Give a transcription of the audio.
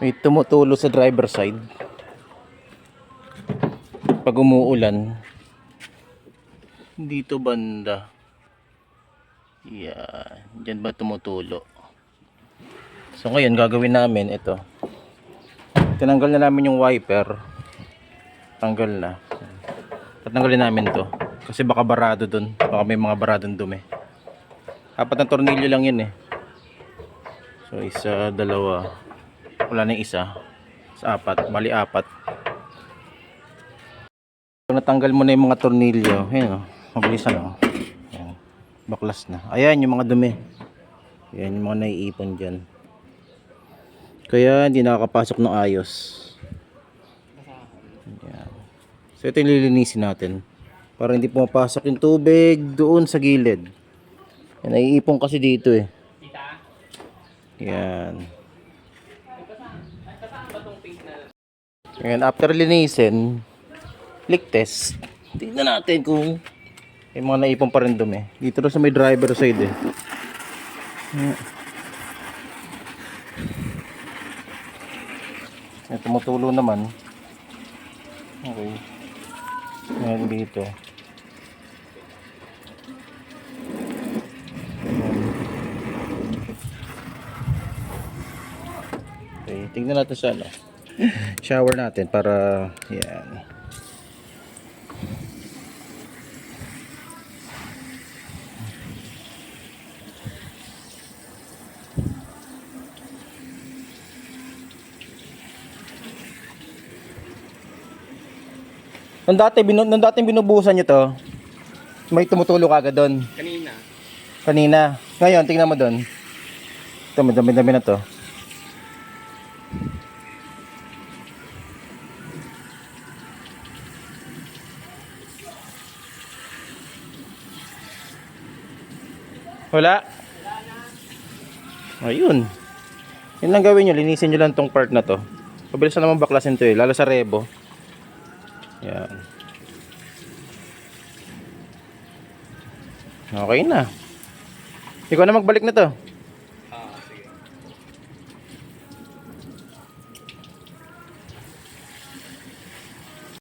May tumutulo sa driver side. Pag umuulan. Dito banda. Yan. Diyan ba tumutulo? So ngayon gagawin namin ito. Tinanggal na namin yung wiper. Tanggal na. Tatanggalin namin to. Kasi baka barado dun. Baka may mga baradong dumi. Apat na tornilyo lang yun eh. So isa, dalawa. Wala na isa. Sa apat. Bali apat. So, natanggal mo na yung mga tornilyo. Ayan o. Mabilisan o. Ayan. Baklas na. Ayan yung mga dumi. Ayan yung mga naiipon dyan. Kaya hindi nakakapasok ng ayos. Ayan. So ito yung lilinisin natin. Para hindi pumapasok yung tubig doon sa gilid. Yan, naiipon kasi dito eh. Yan. Ngayon, after linisin, leak test. Tingnan natin kung may mga naipon pa rin dumi. Dito rin sa may driver side eh. Yan, tumutulo naman. Okay. Yan dito. Okay, tingnan natin sa ano. Shower natin para yan. Nung dati, binu nung dati binubuhusan nyo to, may tumutulog agad doon. Kanina. Kanina. Ngayon, tingnan mo doon. Ito, dami-dami na to. Wala? Ayun. Yun lang gawin nyo. Linisin nyo lang tong part na to. Pabilis na naman baklasin to eh. Lalo sa rebo. Yan. Okay na. Ikaw na magbalik na to.